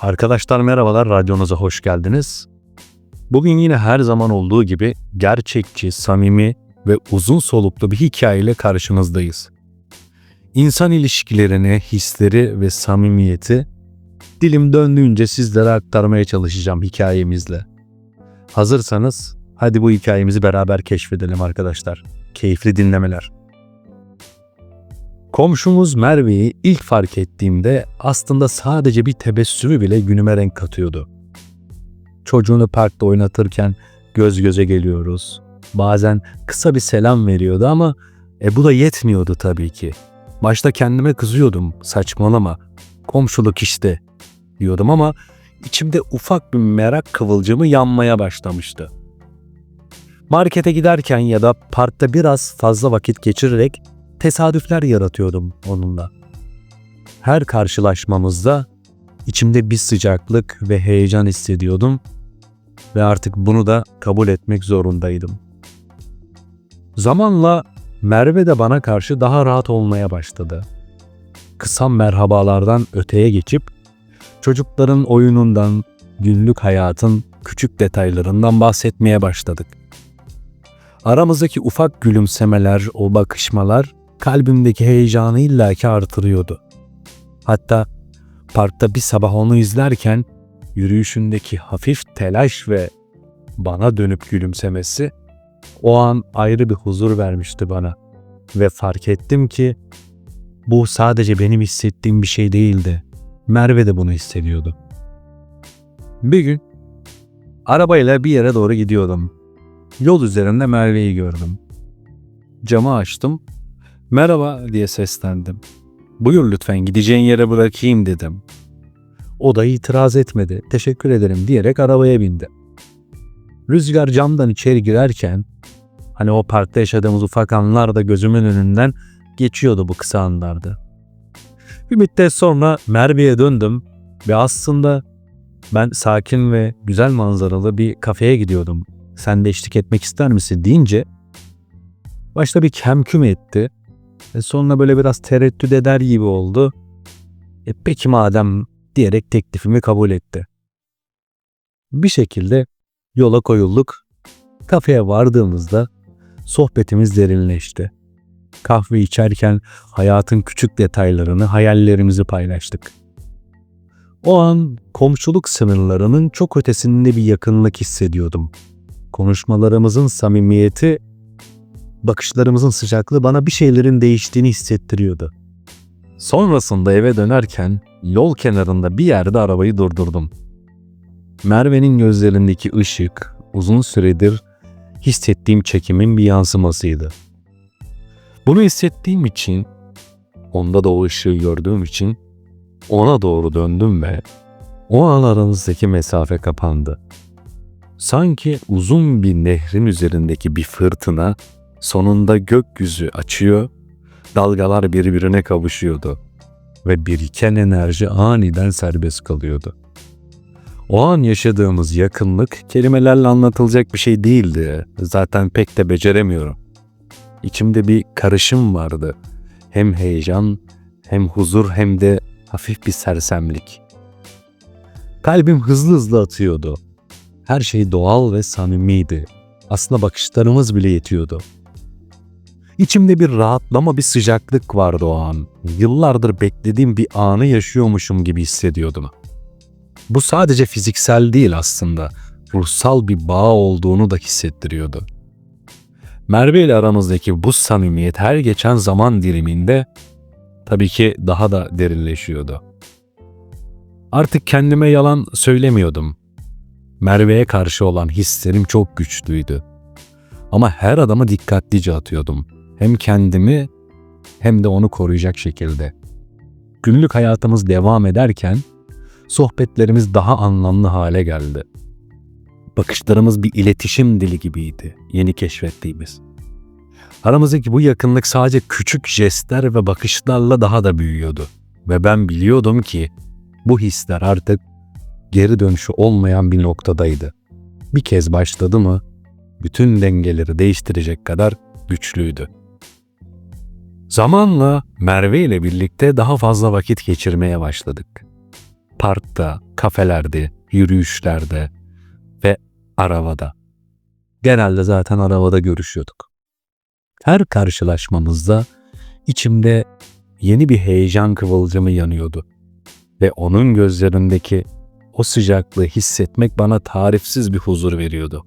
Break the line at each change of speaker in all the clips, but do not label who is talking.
Arkadaşlar merhabalar, radyonuza hoş geldiniz. Bugün yine her zaman olduğu gibi gerçekçi, samimi ve uzun soluklu bir hikayeyle karşınızdayız. İnsan ilişkilerini, hisleri ve samimiyeti dilim döndüğünce sizlere aktarmaya çalışacağım hikayemizle. Hazırsanız hadi bu hikayemizi beraber keşfedelim arkadaşlar. Keyifli dinlemeler. Komşumuz Merve'yi ilk fark ettiğimde aslında sadece bir tebessümü bile günüme renk katıyordu. Çocuğunu parkta oynatırken göz göze geliyoruz. Bazen kısa bir selam veriyordu ama e bu da yetmiyordu tabii ki. Başta kendime kızıyordum. Saçmalama. Komşuluk işte diyordum ama içimde ufak bir merak kıvılcımı yanmaya başlamıştı. Markete giderken ya da parkta biraz fazla vakit geçirerek tesadüfler yaratıyordum onunla. Her karşılaşmamızda içimde bir sıcaklık ve heyecan hissediyordum ve artık bunu da kabul etmek zorundaydım. Zamanla Merve de bana karşı daha rahat olmaya başladı. Kısa merhabalardan öteye geçip çocukların oyunundan, günlük hayatın küçük detaylarından bahsetmeye başladık. Aramızdaki ufak gülümsemeler, o bakışmalar kalbimdeki heyecanı illaki artırıyordu. Hatta parkta bir sabah onu izlerken yürüyüşündeki hafif telaş ve bana dönüp gülümsemesi o an ayrı bir huzur vermişti bana ve fark ettim ki bu sadece benim hissettiğim bir şey değildi. Merve de bunu hissediyordu. Bir gün arabayla bir yere doğru gidiyordum. Yol üzerinde Merve'yi gördüm. Camı açtım. Merhaba diye seslendim. Buyur lütfen gideceğin yere bırakayım dedim. O da itiraz etmedi. Teşekkür ederim diyerek arabaya bindi. Rüzgar camdan içeri girerken hani o parkta yaşadığımız ufak anlar da gözümün önünden geçiyordu bu kısa anlarda. Bir müddet sonra Merve'ye döndüm ve aslında ben sakin ve güzel manzaralı bir kafeye gidiyordum. Sen de eşlik etmek ister misin deyince başta bir kemküm etti. Ve sonra böyle biraz tereddüt eder gibi oldu. E peki madem diyerek teklifimi kabul etti. Bir şekilde yola koyulduk. Kafeye vardığımızda sohbetimiz derinleşti. Kahve içerken hayatın küçük detaylarını, hayallerimizi paylaştık. O an komşuluk sınırlarının çok ötesinde bir yakınlık hissediyordum. Konuşmalarımızın samimiyeti, bakışlarımızın sıcaklığı bana bir şeylerin değiştiğini hissettiriyordu. Sonrasında eve dönerken yol kenarında bir yerde arabayı durdurdum. Merve'nin gözlerindeki ışık uzun süredir hissettiğim çekimin bir yansımasıydı. Bunu hissettiğim için, onda da o ışığı gördüğüm için ona doğru döndüm ve o an aramızdaki mesafe kapandı. Sanki uzun bir nehrin üzerindeki bir fırtına sonunda gökyüzü açıyor, dalgalar birbirine kavuşuyordu ve biriken enerji aniden serbest kalıyordu. O an yaşadığımız yakınlık kelimelerle anlatılacak bir şey değildi. Zaten pek de beceremiyorum. İçimde bir karışım vardı. Hem heyecan, hem huzur hem de hafif bir sersemlik. Kalbim hızlı hızlı atıyordu. Her şey doğal ve samimiydi. Aslında bakışlarımız bile yetiyordu. İçimde bir rahatlama, bir sıcaklık vardı o an. Yıllardır beklediğim bir anı yaşıyormuşum gibi hissediyordum. Bu sadece fiziksel değil aslında. Ruhsal bir bağ olduğunu da hissettiriyordu. Merve ile aramızdaki bu samimiyet her geçen zaman diliminde tabii ki daha da derinleşiyordu. Artık kendime yalan söylemiyordum. Merve'ye karşı olan hislerim çok güçlüydü. Ama her adama dikkatlice atıyordum. Hem kendimi hem de onu koruyacak şekilde. Günlük hayatımız devam ederken sohbetlerimiz daha anlamlı hale geldi. Bakışlarımız bir iletişim dili gibiydi, yeni keşfettiğimiz. Aramızdaki bu yakınlık sadece küçük jestler ve bakışlarla daha da büyüyordu. Ve ben biliyordum ki bu hisler artık geri dönüşü olmayan bir noktadaydı. Bir kez başladı mı bütün dengeleri değiştirecek kadar güçlüydü. Zamanla Merve ile birlikte daha fazla vakit geçirmeye başladık. Parkta, kafelerde, yürüyüşlerde ve arabada. Genelde zaten arabada görüşüyorduk. Her karşılaşmamızda içimde yeni bir heyecan kıvılcımı yanıyordu ve onun gözlerindeki o sıcaklığı hissetmek bana tarifsiz bir huzur veriyordu.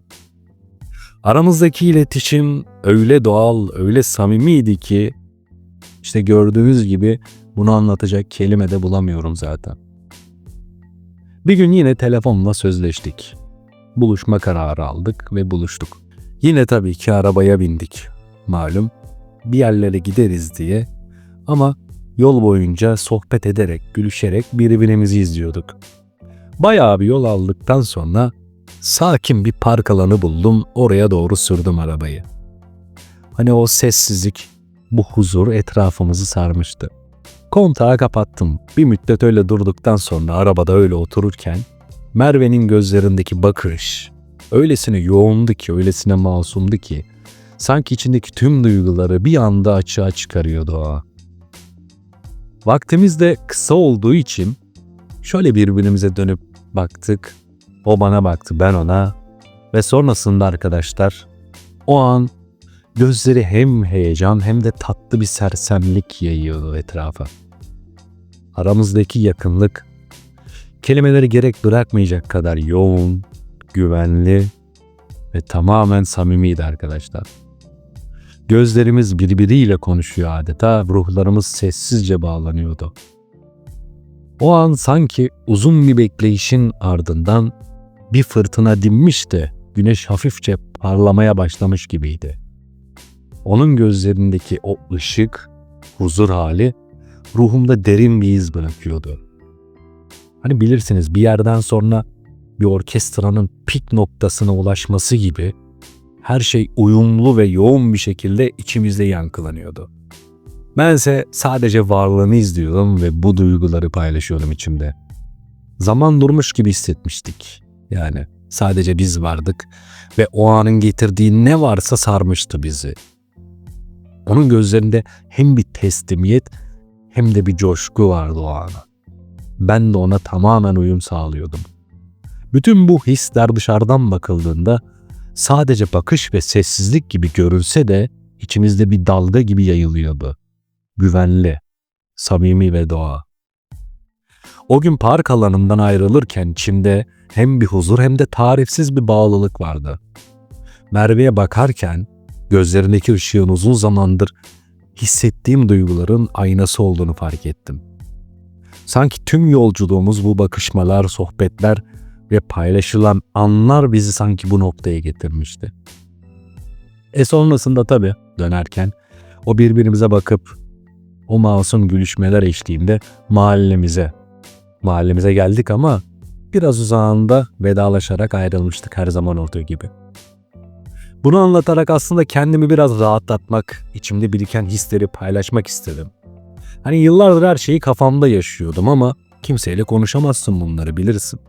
Aramızdaki iletişim öyle doğal, öyle samimiydi ki işte gördüğünüz gibi bunu anlatacak kelime de bulamıyorum zaten. Bir gün yine telefonla sözleştik. Buluşma kararı aldık ve buluştuk. Yine tabii ki arabaya bindik. Malum bir yerlere gideriz diye ama yol boyunca sohbet ederek, gülüşerek birbirimizi izliyorduk. Bayağı bir yol aldıktan sonra sakin bir park alanı buldum. Oraya doğru sürdüm arabayı. Hani o sessizlik, bu huzur etrafımızı sarmıştı. Kontağı kapattım. Bir müddet öyle durduktan sonra arabada öyle otururken Merve'nin gözlerindeki bakış öylesine yoğundu ki, öylesine masumdu ki sanki içindeki tüm duyguları bir anda açığa çıkarıyordu o. Vaktimiz de kısa olduğu için şöyle birbirimize dönüp baktık. O bana baktı, ben ona ve sonrasında arkadaşlar o an gözleri hem heyecan hem de tatlı bir sersemlik yayıyordu etrafa. Aramızdaki yakınlık kelimeleri gerek bırakmayacak kadar yoğun, güvenli ve tamamen samimiydi arkadaşlar. Gözlerimiz birbiriyle konuşuyor adeta, ruhlarımız sessizce bağlanıyordu. O an sanki uzun bir bekleyişin ardından bir fırtına dinmiş de güneş hafifçe parlamaya başlamış gibiydi. Onun gözlerindeki o ışık, huzur hali ruhumda derin bir iz bırakıyordu. Hani bilirsiniz bir yerden sonra bir orkestranın pik noktasına ulaşması gibi her şey uyumlu ve yoğun bir şekilde içimizde yankılanıyordu. Bense sadece varlığını izliyordum ve bu duyguları paylaşıyordum içimde. Zaman durmuş gibi hissetmiştik. Yani sadece biz vardık ve o anın getirdiği ne varsa sarmıştı bizi. Onun gözlerinde hem bir teslimiyet hem de bir coşku vardı o ana. Ben de ona tamamen uyum sağlıyordum. Bütün bu hisler dışarıdan bakıldığında sadece bakış ve sessizlik gibi görülse de içimizde bir dalga gibi yayılıyordu. Güvenli, samimi ve doğa. O gün park alanından ayrılırken içimde hem bir huzur hem de tarifsiz bir bağlılık vardı. Merve'ye bakarken gözlerindeki ışığın uzun zamandır hissettiğim duyguların aynası olduğunu fark ettim. Sanki tüm yolculuğumuz bu bakışmalar, sohbetler ve paylaşılan anlar bizi sanki bu noktaya getirmişti. E sonrasında tabii dönerken o birbirimize bakıp o masum gülüşmeler eşliğinde mahallemize, mahallemize geldik ama biraz uzağında vedalaşarak ayrılmıştık her zaman olduğu gibi. Bunu anlatarak aslında kendimi biraz rahatlatmak, içimde biriken hisleri paylaşmak istedim. Hani yıllardır her şeyi kafamda yaşıyordum ama kimseyle konuşamazsın bunları bilirsin.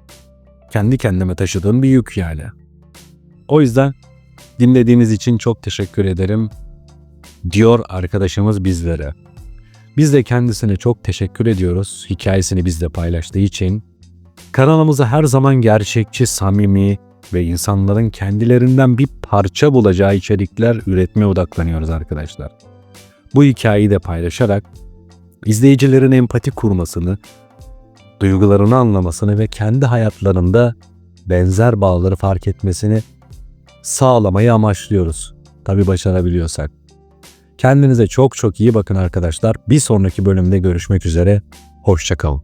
Kendi kendime taşıdığım bir yük yani. O yüzden dinlediğiniz için çok teşekkür ederim diyor arkadaşımız bizlere. Biz de kendisine çok teşekkür ediyoruz hikayesini bizle paylaştığı için. Kanalımıza her zaman gerçekçi, samimi ve insanların kendilerinden bir parça bulacağı içerikler üretmeye odaklanıyoruz arkadaşlar. Bu hikayeyi de paylaşarak izleyicilerin empati kurmasını, duygularını anlamasını ve kendi hayatlarında benzer bağları fark etmesini sağlamayı amaçlıyoruz. Tabi başarabiliyorsak. Kendinize çok çok iyi bakın arkadaşlar. Bir sonraki bölümde görüşmek üzere. Hoşçakalın.